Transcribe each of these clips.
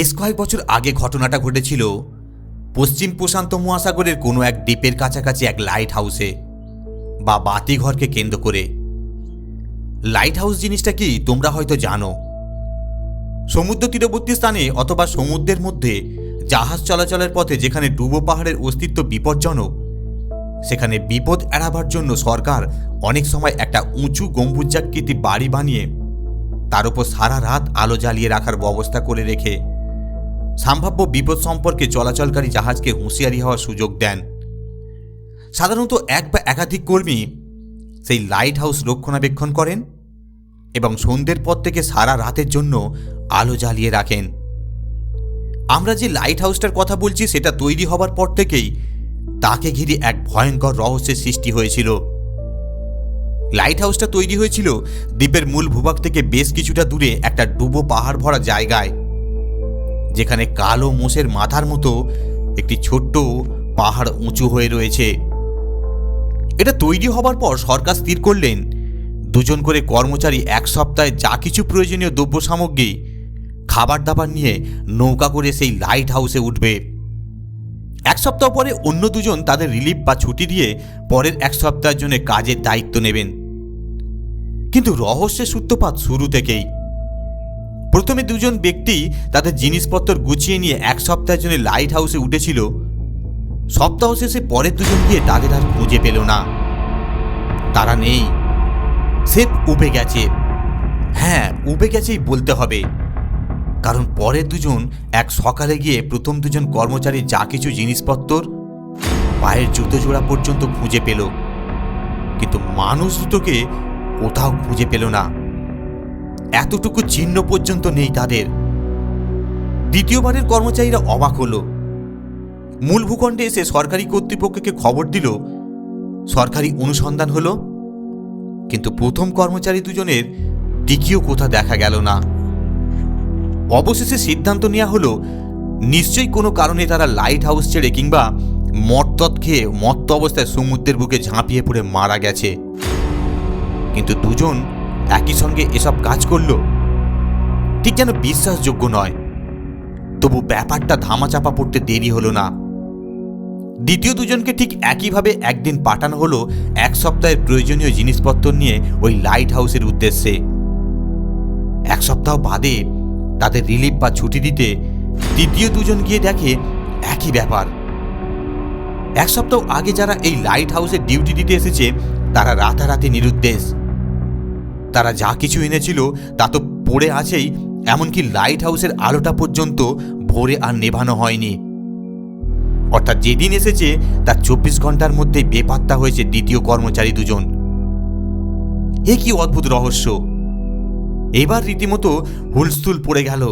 বেশ কয়েক বছর আগে ঘটনাটা ঘটেছিল। পশ্চিম প্রশান্ত মহাসাগরের কোনো এক দ্বীপের কাছাকাছি এক লাইট হাউসে বা বাতিঘরকে কেন্দ্র করে। লাইট হাউস জিনিসটা কি তোমরা হয়তো জানো। সমুদ্র তীরবর্তী স্থানে অথবা সমুদ্রের মধ্যে জাহাজ চলাচলের পথে যেখানে ডুবো পাহাড়ের অস্তিত্ব বিপজ্জনক, সেখানে বিপদ এড়াবার জন্য সরকার অনেক সময় একটা উঁচু গম্বুজাকৃতি বাড়ি বানিয়ে তার উপর সারা রাত আলো জ্বালিয়ে রাখার ব্যবস্থা করে রেখে সম্ভাব্য বিপদ সম্পর্কে চলাচলকারী জাহাজকে হুঁশিয়ারি হওয়ার সুযোগ দেন। সাধারণত এক বা একাধিক কর্মী সেই লাইট হাউস রক্ষণাবেক্ষণ করেন এবং সন্ধ্যের পর থেকে সারা রাতের জন্য আলো জ্বালিয়ে রাখেন। আমরা যে লাইট হাউসটার কথা বলছি, সেটা তৈরি হবার পর থেকেই তাকে ঘিরে এক ভয়ঙ্কর রহস্যের সৃষ্টি হয়েছিল। লাইট হাউসটা তৈরি হয়েছিল দ্বীপের মূল ভূভাগ থেকে বেশ কিছুটা দূরে একটা ডুবো পাহাড় ভরা জায়গায়। যেখানে কালো মোষের মাথার মতো একটি ছোট্ট পাহাড় উঁচু হয়ে রয়েছে। এটা তৈরি হবার পর সরকার স্থির করলেন। দুজন করে কর্মচারী এক সপ্তাহে যা কিছু প্রয়োজনীয় দ্রব্য সামগ্রী খাবার দাবার নিয়ে নৌকা করে সেই লাইট হাউসে উঠবে। এক সপ্তাহ পরে অন্য দুজন তাদের রিলিফ বা ছুটি দিয়ে পরের এক সপ্তাহের জন্য কাজের দায়িত্ব নেবেন। কিন্তু রহস্যের সূত্রপাত শুরু থেকেই। প্রথমে দুজন ব্যক্তি তাদের জিনিসপত্র গুছিয়ে নিয়ে এক সপ্তাহের জন্য লাইট হাউসে উঠেছিল। সপ্তাহ শেষে পরের দুজন গিয়ে তাদের আর খুঁজে পেল না। তারা নেই। সে উবে গেছে। হ্যাঁ উবে গেছেই বলতে হবে। কারণ পরের দুজন এক সকালে গিয়ে প্রথম দুজন কর্মচারী যা কিছু জিনিসপত্র পায়ের জুতো জোড়া পর্যন্ত খুঁজে পেল। কিন্তু মানুষ দুটোকে কোথাও খুঁজে পেল না। এতটুকু চিহ্ন পর্যন্ত নেই তাদের। দ্বিতীয়বারের কর্মচারীরা অবাক হলো। মূল ভূখণ্ডে এসে সরকারি কর্তৃপক্ষকে খবর দিল, সরকারি অনুসন্ধান হলো, কিন্তু প্রথম কর্মচারী দুজনের টিকিও কোথা দেখা গেল না। অবশেষে সিদ্ধান্ত নেওয়া হলো, নিশ্চয়ই কোনো কারণে তারা লাইট হাউস ছেড়ে কিংবা মত্তত খেয়ে মত্ত অবস্থায় সমুদ্রের বুকে ঝাঁপিয়ে পড়ে মারা গেছে। কিন্তু দুজন একই সঙ্গে এসব কাজ করল। ঠিক যেন বিশ্বাসযোগ্য নয়। তবু ব্যাপারটা ধামাচাপা পড়তে দেরি হলো না। দ্বিতীয় দুজনকে ঠিক একইভাবে একদিন পাঠানো হলো এক সপ্তাহের প্রয়োজনীয় জিনিসপত্র নিয়ে ওই লাইট হাউসের উদ্দেশ্যে। এক সপ্তাহ বাদে তাদের রিলিফ বা ছুটি দিতে তৃতীয় দুজন গিয়ে দেখে একই ব্যাপার। এক সপ্তাহ আগে যারা এই লাইট হাউসে ডিউটি দিতে এসেছে, তারা রাতারাতি নিরুদ্দেশ। তারা যা কিছু এনেছিল তা তো পড়ে আছেই, এমনকি লাইট হাউসের আলোটা পর্যন্ত ভোরে আর নেভানো হয়নি। অর্থাৎ যেদিন এসেছে তার চব্বিশ ঘণ্টার মধ্যে বেপাত্তা হয়েছে দ্বিতীয় কর্মচারী দুজন। এ কি অদ্ভুত রহস্য! এবার রীতিমতো হুলস্থুল পড়ে গেল।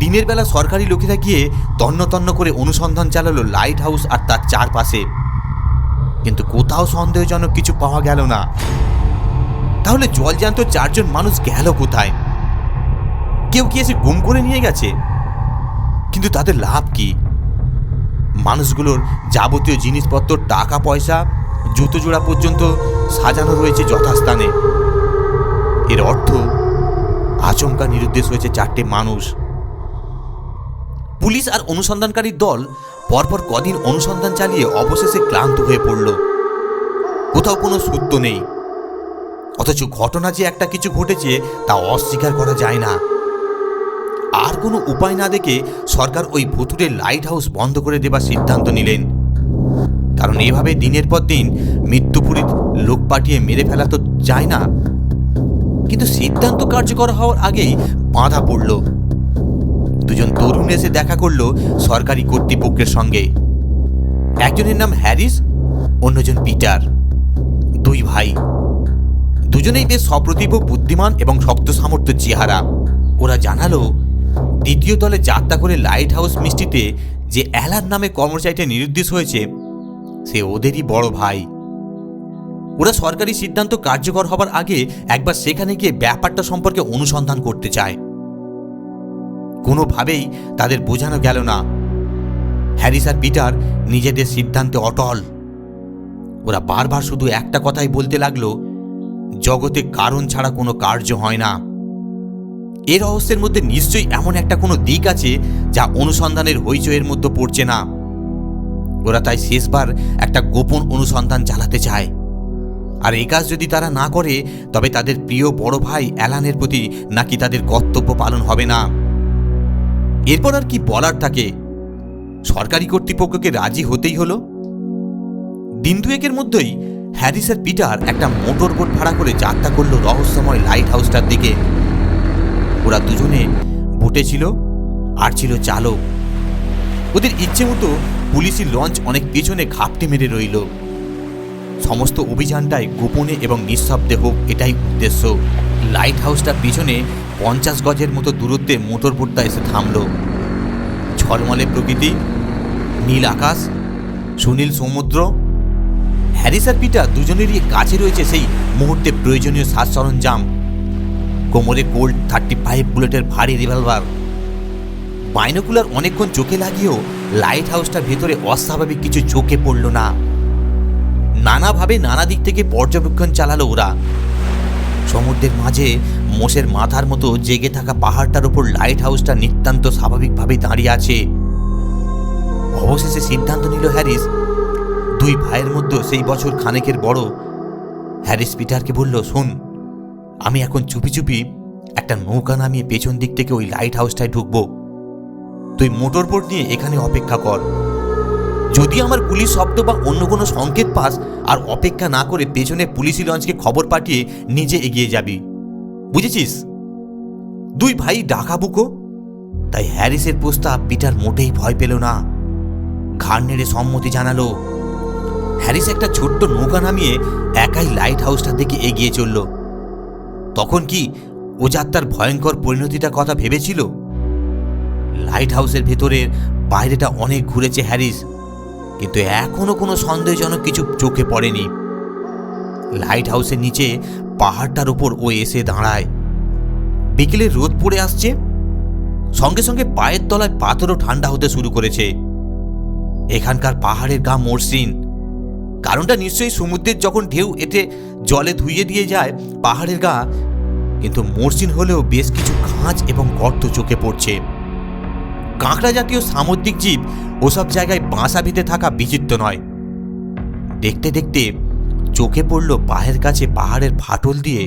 দিনের বেলা সরকারি লোকেরা গিয়ে তন্ন তন্ন করে অনুসন্ধান চালালো লাইট হাউস আর তার চারপাশে। কিন্তু কোথাও সন্দেহজনক কিছু পাওয়া গেল না। তাহলে জলজান্ত চারজন মানুষ গেল কোথায়? কেউ কি এসে গুম করে নিয়ে গেছে? কিন্তু তাদের লাভ কি? মানুষগুলোর যাবতীয় জিনিসপত্র, টাকা, পয়সা, জুতো জোড়া পর্যন্ত সাজানো রয়েছে যথাস্থানে। এর অর্থ, আচমকা নিরুদ্দেশ হয়েছে চারটে মানুষ। পুলিশ আর অনুসন্ধানকারী দল পরপর কদিন অনুসন্ধান চালিয়ে অবশেষে ক্লান্ত হয়ে পড়ল। কোথাও কোনো সূত্র নেই। অথচ ঘটনা যে একটা কিছু ঘটেছে, তা অস্বীকার করা যায় না। আর কোনো উপায় না দেখে সরকার ওই ভুতুরে লাইট হাউস বন্ধ করে দেবার সিদ্ধান্ত নিলেন। কারণ এভাবে দিনের পর দিন মৃত্যুপুরীর লোক পাঠিয়ে মেরে ফেলা তো যায় না। কিন্তু সিদ্ধান্ত কার্যকর হওয়ার আগেই বাঁধা পড়ল। দুজন তরুণ এসে দেখা করল সরকারি কর্তৃপক্ষের সঙ্গে। একজনের নাম হ্যারিস, অন্যজন পিটার। দুই ভাই। দুজনেই বেশ সপ্রতিভ, বুদ্ধিমান এবং শক্ত সামর্থ্য চেহারা। ওরা জানালো, দ্বিতীয় দলে যাত্রা করে লাইট হাউস মিষ্টিতে যে অ্যালার নামে কর্মচারীটা নিরুদ্দেশ হয়েছে, সে ওদেরই বড় ভাই। ওরা সরকারি সিদ্ধান্ত কার্যকর হবার আগে একবার সেখানে গিয়ে ব্যাপারটা সম্পর্কে অনুসন্ধান করতে চায়। কোনোভাবেই তাদের বোঝানো গেল না। হ্যারিস আর পিটার নিজেদের সিদ্ধান্তে অটল। ওরা বারবার শুধু একটা কথাই বলতে লাগল জগতে কারণ ছাড়া কোনো কার্য হয় না। এ রহস্যের মধ্যে নিশ্চয়ই এমন একটা কোনো দিক আছে যা অনুসন্ধানের হইচয়ের মধ্যে পড়ছে না। ওরা তাই শেষবার একটা গোপন অনুসন্ধান চালাতে চায়। আর এই কাজ যদি তারা না করে, তবে তাদের প্রিয় বড় ভাই অ্যালানের প্রতি নাকি তাদের কর্তব্য পালন হবে না। এরপর আর কি বলার থাকে? সরকারি কর্তৃপক্ষকে রাজি হতেই হলো? দিন দুয়েকের মধ্যেই হ্যারিস আর পিটার একটা মোটর বোট ভাড়া করে যাত্রা করল রহস্যময় লাইট হাউসটার দিকে। ওরা দুজনে বোটে ছিল, আর ছিল চালক। ওদের ইচ্ছে মতো পুলিশি লঞ্চ অনেক পেছনে ঘাপটে মেরে রইল। সমস্ত অভিযানটাই গোপনে এবং নিঃশব্দে হোক, এটাই উদ্দেশ্য। লাইট হাউসটার পিছনে পঞ্চাশ গজের মতো দূরত্বে মোটর বোটটা এসে থামল। ঝলমলে প্রকৃতি, নীল আকাশ, সুনীল সমুদ্র হ্যারিস আর পিটার দুজনেরই কাছে রয়েছে সেই মুহূর্তে প্রয়োজনীয় সাজ সরঞ্জাম। কোমরে কোল্ড থার্টি ফাইভ বুলেটের ভারী রিভলভার। বাইনোকুলার অনেকক্ষণ চোখে লাগিয়েও লাইট হাউসটার ভেতরে অস্বাভাবিক কিছু চোখে পড়ল না। নানাভাবে নানা দিক থেকে পর্যবেক্ষণ চালালো ওরা। সমুদ্রের মাঝে মোষের মাথার মতো জেগে থাকা পাহাড়টার উপর লাইট হাউসটা নিতান্ত স্বাভাবিকভাবে দাঁড়িয়ে আছে। অবশেষে সিদ্ধান্ত নিল হ্যারিস দুই ভাইয়ের মধ্যে সেই বছর খানেকের বড় হ্যারিস পিটারকে বলল, শোন, আমি এখন চুপি চুপি একটা নৌকা নামিয়ে পেছন দিক থেকে ওই লাইট হাউসটায় ঢুকবো। তুই মোটর বোট নিয়ে এখানে অপেক্ষা কর। যদি আমার পুলিশ শব্দ বা অন্য কোনো সংকেত পাস আর অপেক্ষা না করে পেছনে পুলিশি লঞ্চকে খবর পাঠিয়ে নিজে এগিয়ে যাবি। বুঝেছিস? দুই ভাই ডাকা বুকো। তাই হ্যারিসের প্রস্তাব পিটার মোটেই ভয় পেল না। ঘাড় নেড়ে সম্মতি জানালো হ্যারিস একটা ছোট্ট নৌকা নামিয়ে একাই লাইট হাউসটার দিকে এগিয়ে চলল। তখন কি ও যাত্রার ভয়ঙ্কর পরিণতিটা কথা ভেবেছিল? লাইট হাউসের ভেতরের বাইরেটা অনেক ঘুরেছে হ্যারিস, কিন্তু এখনও কোনো সন্দেহজনক কিছু চোখে পড়েনি। লাইট হাউসের নিচে পাহাড়টার উপর ও এসে দাঁড়ায়। বিকেলে রোদ পড়ে আসছে, সঙ্গে সঙ্গে পায়ের তলায় পাথরও ঠান্ডা হতে শুরু করেছে। এখানকার পাহাড়ের গা মসৃণ কারণটা নিশ্চয়ই সমুদ্রের যখন ঢেউ এতে জলে ধুইয়ে দিয়ে যায়, পাহাড়ের গা, কিন্তু মসৃণ হলেও বেশ কিছু খাঁজ এবং গর্ত চোখে পড়ছে। কাঁকড়া জাতীয় সামুদ্রিক জীব ওসব জায়গায় বাসা ভিতে থাকা বিচিত্র নয়। দেখতে দেখতে চোখে পড়ল পায়ের কাছে পাহাড়ের ফাটল দিয়ে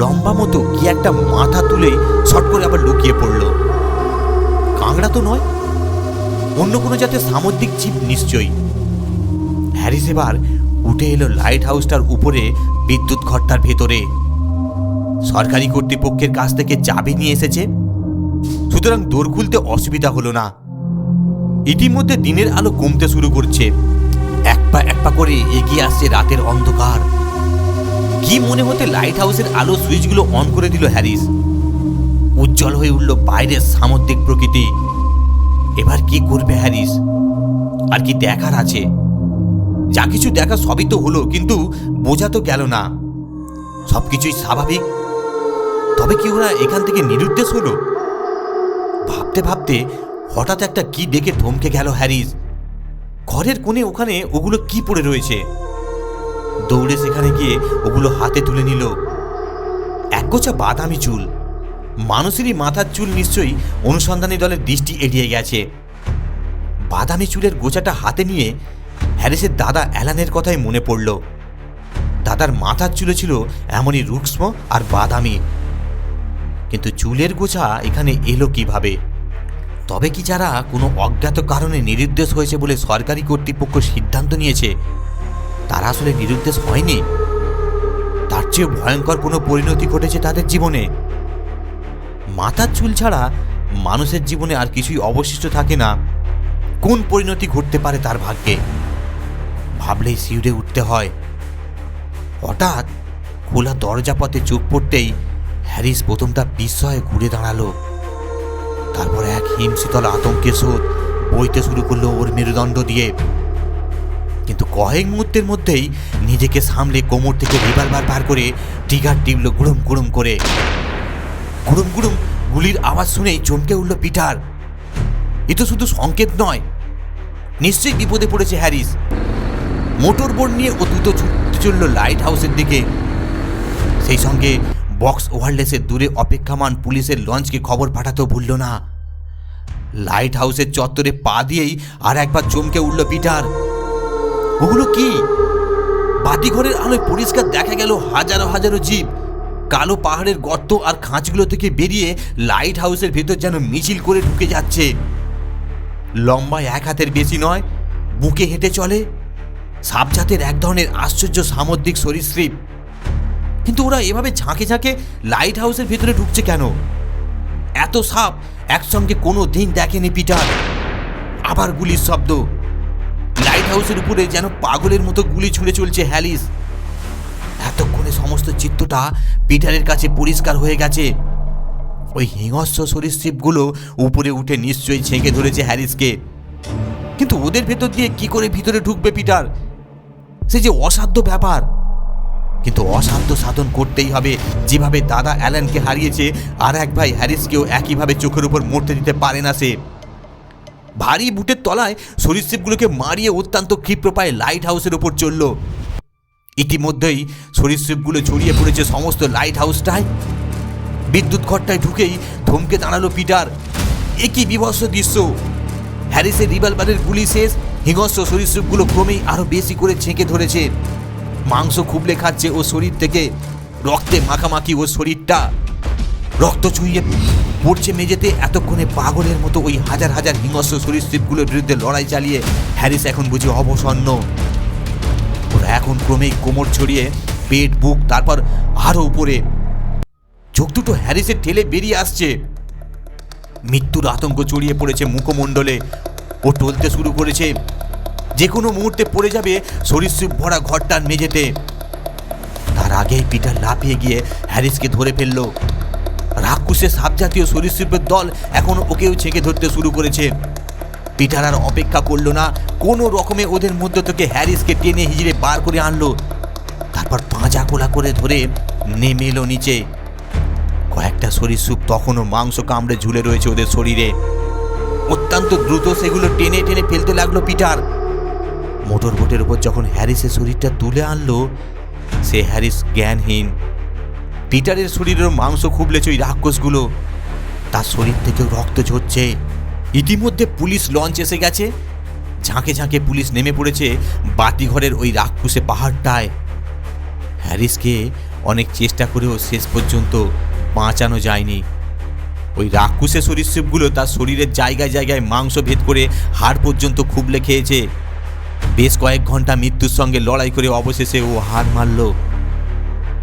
লম্বা মতো কি একটা মাথা তুলে শট করে আবার লুকিয়ে পড়ল। কাঁকড়া তো নয়, অন্য কোনো জাতের সামুদ্রিক জীব নিশ্চয়ই। হ্যারিস এবার উঠে এলো লাইট হাউসটার উপরে বিদ্যুৎ ঘরটার ভেতরে। সরকারি কর্তৃপক্ষের কাছ থেকে চাবি নিয়ে এসেছে। সুতরাং দোর খুলতে অসুবিধা হলো না। ইতিমধ্যে দিনের আলো কমতে শুরু করছে। এক পা এক পা করে এগিয়ে আসছে রাতের অন্ধকার। কি মনে হতে লাইট হাউসের আলো সুইচগুলো অন করে দিল হ্যারিস। উজ্জ্বল হয়ে উঠল বাইরের সামুদ্রিক প্রকৃতি। এবার কি করবে হ্যারিস? আর কি দেখার আছে? যা কিছু দেখা সবই তো হলো, কিন্তু বোঝা তো গেল না। সব কিছুই স্বাভাবিক। তবে কি ওরা এখান থেকে নিরুদ্দেশ হলো? ভাবতে ভাবতে হঠাৎ একটা কি দেখে থমকে গেল হ্যারিস। ঘরের কোণে ওখানে ওগুলো কি পড়ে রয়েছে? দৌড়ে সেখানে গিয়ে ওগুলো হাতে তুলে নিল। একগোছা বাদামি চুল। মানুষেরই মাথার চুল নিশ্চয়ই অনুসন্ধানী দলের দৃষ্টি এড়িয়ে গেছে। বাদামি চুলের গোছাটা হাতে নিয়ে হ্যারিসের দাদা অ্যালানের কথাই মনে পড়ল। দাদার মাথার চুলে ছিল এমনই রুক্ষ্ম আর বাদামি। কিন্তু চুলের গোছা এখানে এলো কীভাবে? তবে কি যারা কোনো অজ্ঞাত কারণে নিরুদ্দেশ হয়েছে বলে সরকারি কর্তৃপক্ষ সিদ্ধান্ত নিয়েছে, তারা আসলে নিরুদ্দেশ হয়নি? তার চেয়েও ভয়ঙ্কর কোনো পরিণতি ঘটেছে তাদের জীবনে? মাথার চুল ছাড়া মানুষের জীবনে আর কিছুই অবশিষ্ট থাকে না। কোন পরিণতি ঘটতে পারে তার ভাগ্যে? ভাবলেই শিউরে উঠতে হয়। হঠাৎ খোলা দরজা পথে চোখ পড়তেই হ্যারিস প্রথমটা বিস্ময়ে ঘুরে দাঁড়াল। তারপর এক হিমশীতল আতঙ্কের স্রোত বইতে শুরু করল ওর মেরুদণ্ড দিয়ে। কিন্তু কয়েক মুহূর্তের মধ্যেই নিজেকে সামলে কোমর থেকে রিভলভার বার করে টিগার টিপল গুড়ুম গুড়ুম করে। গুড়ুম গুড়ুম গুলির আওয়াজ শুনেই চমকে উঠল পিটার। এ তো শুধু সংকেত নয়, নিশ্চয়ই বিপদে পড়েছে হ্যারিস। মোটর বোর্ড নিয়ে ও দ্রুত ছুটতে চলল লাইট হাউসের দিকে। সেই সঙ্গে বক্স ওয়ারলেসের দূরে অপেক্ষামান পুলিশের লঞ্চকে খবর পাঠাতেও ভুলল না। লাইট হাউসের চত্বরে পা দিয়েই আর একবার চমকে উঠল পিটার। ওগুলো কি? বাতিঘরের আলোয় পরিষ্কার দেখা গেল হাজারো হাজারো জীব। কালো পাহাড়ের গর্ত আর খাঁচগুলো থেকে বেরিয়ে লাইট হাউসের ভেতর যেন মিছিল করে ঢুকে যাচ্ছে। লম্বা এক হাতের বেশি নয়, বুকে হেঁটে চলে। সাপজাতের এক ধরনের আশ্চর্য সামুদ্রিক সরীসৃপ। কিন্তু ওরা এভাবে ঝাঁকে ঝাঁকে লাইট হাউসের ভেতরে ঢুকছে কেন? এত সাপ একসঙ্গে কোনো দিন দেখেনি পিটার। আবার গুলির শব্দ। লাইট হাউসের উপরে যেন পাগলের মতো গুলি ছুঁড়ে চলছে হ্যালিস। এতক্ষণে সমস্ত চিত্রটা পিটারের কাছে পরিষ্কার হয়ে গেছে। ওই হিংস্র সরীসৃপগুলো উপরে উঠে নিশ্চয়ই ছেঁকে ধরেছে হ্যারিসকে কিন্তু ওদের ভেতর দিয়ে কি করে ভিতরে ঢুকবে পিটার? সে যে অসাধ্য ব্যাপার। কিন্তু অসাধ্য সাধন করতেই হবে। যেভাবে দাদা অ্যালেনকে হারিয়েছে, আর এক ভাই হ্যারিসকেও একইভাবে চোখের উপর মরতে দিতে পারে না সে। ভারী বুটের তলায় সরীসৃপগুলোকে মারিয়ে অত্যন্ত ক্ষিপ্র পায়ে লাইট হাউসের উপর চলল। ইতিমধ্যেই সরীসৃপগুলো ছড়িয়ে পড়েছে সমস্ত লাইট হাউসটায় বিদ্যুৎ ঘরটায় ঢুকেই থমকে দাঁড়াল পিটার। একই বিভৎস দৃশ্য। হ্যারিসের রিভলভারের গুলি শেষ। হিংস্র সরীসৃপগুলো ক্রমেই আরও বেশি করে ছেঁকে ধরেছে। মাংস খুবলে খাচ্ছে ও শরীর থেকে। রক্তে মাখামাখি ও শরীরটা। রক্ত চুইয়ে পড়ছে মেঝেতে। এতক্ষণে পাগলের মতো ওই হাজার হাজার হিংস্র সরীসৃপগুলোর বিরুদ্ধে লড়াই চালিয়ে হ্যারিস এখন বুঝি অবসন্ন। ওরা এখন ক্রমেই কোমর ছড়িয়ে, পেট, বুক, তারপর আরও উপরে। চোখ দুটো হ্যারিসের ঠেলে বেরিয়ে আসছে। মৃত্যুর আতঙ্ক ছড়িয়ে পড়েছে মুখমণ্ডলে। ও টলতে শুরু করেছে। যে কোনো মুহূর্তে পড়ে যাবে সরীসৃপ ভরা ঘরটার মেঝেতে। তার আগেই পিটার লাফিয়ে গিয়ে হ্যারিসকে ধরে ফেলল। রাক্ষসের সাপ জাতীয় সরীসৃপের দল এখন ওকেও ছেঁকে ধরতে শুরু করেছে। পিটার আর অপেক্ষা করল না, কোনো রকমে ওদের মধ্য থেকে হ্যারিসকে টেনে হিজড়ে বার করে আনলো। তারপর পাঁজা কোলা করে ধরে নেমে এলো নিচে। কয়েকটা সরীসৃপ তখনও মাংস কামড়ে ঝুলে রয়েছে ওদের শরীরে। অত্যন্ত দ্রুত সেগুলো টেনে টেনে ফেলতে লাগল পিটার। মোটর বোটের উপর যখন হ্যারিসের শরীরটা তুলে আনলো, সে হ্যারিস জ্ঞানহীন। পিটারের শরীরের মাংস খুবলেছে ওই রাক্ষসগুলো। তার শরীর থেকেও রক্ত ঝরছে। ইতিমধ্যে পুলিশ লঞ্চ এসে গেছে। ঝাঁকে ঝাঁকে পুলিশ নেমে পড়েছে বাতিঘরের ওই রাক্ষসে পাহাড়টায়। হ্যারিসকে অনেক চেষ্টা করেও শেষ পর্যন্ত বাঁচানো যায়নি। ওই রাক্ষসে সরীসৃপগুলো তার শরীরের জায়গায় জায়গায় মাংস ভেদ করে হাড় পর্যন্ত খুবলে খেয়েছে। বেশ কয়েক ঘণ্টা মৃত্যুর সঙ্গে লড়াই করে অবশেষে ও হার মারল।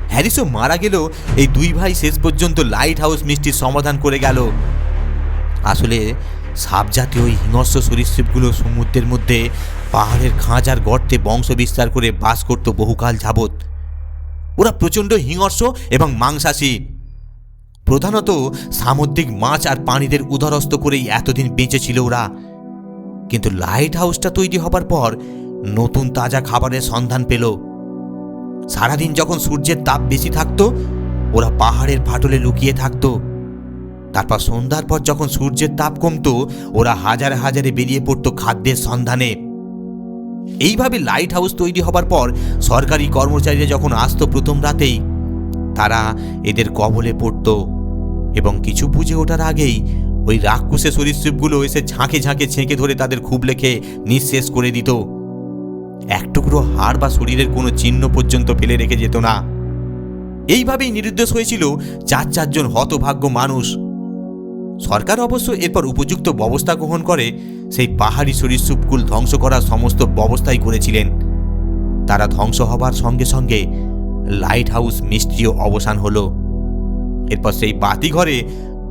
হ্যারিসও মারা গেলেও এই দুই ভাই শেষ পর্যন্ত লাইট হাউস মিষ্টির সমাধান করে গেল। আসলে সাপ জাতীয় ওই হিংস্র সরীসৃপগুলো সমুদ্রের মধ্যে, পাহাড়ের খাঁজ আর গর্তে বংশ বিস্তার করে বাস করত বহুকাল যাবৎ। ওরা প্রচণ্ড হিংস্র এবং মাংসাশী প্রধানত সামুদ্রিক মাছ আর প্রাণীদের উদরস্থ করেই এতদিন বেঁচে ছিল ওরা। কিন্তু লাইট হাউসটা তৈরি হবার পর নতুন তাজা খাবারের সন্ধান পেল। সারাদিন যখন সূর্যের তাপ বেশি থাকতো, ওরা পাহাড়ের ফাটলে লুকিয়ে থাকতো। তারপর সন্ধ্যার পর যখন সূর্যের তাপ কমতো, ওরা হাজারে হাজারে বেরিয়ে পড়তো খাদ্যের সন্ধানে। এইভাবে লাইট হাউস তৈরি হবার পর সরকারি কর্মচারীরা যখন আসতো প্রথম রাতেই, তারা এদের কবলে পড়ত। এবং কিছু বুঝে ওঠার আগেই ওই রাক্ষসে সরীসৃপগুলো এসে ঝাঁকে ঝাঁকে ছেঁকে ধরে তাদের খুব লেখে নিঃশেষ করে দিত। এক টুকরো হাড় বা শরীরের কোনো চিহ্ন পর্যন্ত ফেলে রেখে যেত না। এইভাবেই নিরুদ্দেশ হয়েছিল চার চারজন হতভাগ্য মানুষ। সরকার অবশ্য এরপর উপযুক্ত ব্যবস্থা গ্রহণ করে সেই পাহাড়ি সরীসৃপকুল ধ্বংস করার সমস্ত ব্যবস্থাই করেছিলেন। তারা ধ্বংস হবার সঙ্গে সঙ্গে লাইট হাউস মিষ্টিও অবসান হলো। এরপর সেই বাতিঘরে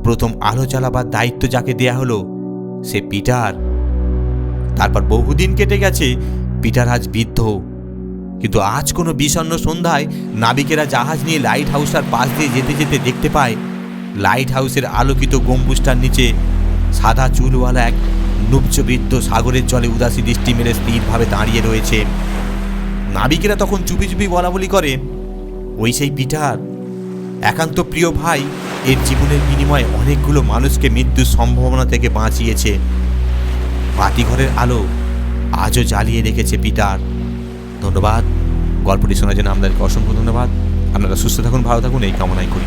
প্রথম আলো জ্বালাবার দায়িত্ব যাকে দেয়া হলো, সে পিটার। তারপর বহুদিন কেটে গেছে, পিটার আজ বৃদ্ধ। কিন্তু আজ কোনো বিষণ্ণ সন্ধ্যায় নাবিকেরা জাহাজ নিয়ে লাইট হাউসটার পাশ দিয়ে যেতে যেতে দেখতে পায় লাইট হাউসের আলোকিত গম্বুজটার নিচে সাদা চুলওয়ালা এক নুবচবৃত্ত সাগরের জলে উদাসী দৃষ্টি মেরে স্থিরভাবে দাঁড়িয়ে রয়েছে। নাবিকেরা তখন চুপি চুপি বলা বলি করে, ওই সেই পিটার? একান্ত প্রিয় ভাই, এর জীবনের বিনিময়ে অনেকগুলো মানুষকে মৃত্যুর সম্ভাবনা থেকে বাঁচিয়েছে। বাতিঘরের আলো আজও জ্বালিয়ে রেখেছে পিতার। ধন্যবাদ। গল্পটি শোনার জন্য আপনাদেরকে অসংখ্য ধন্যবাদ। আপনারা সুস্থ থাকুন, ভালো থাকুন, এই কামনাই করি।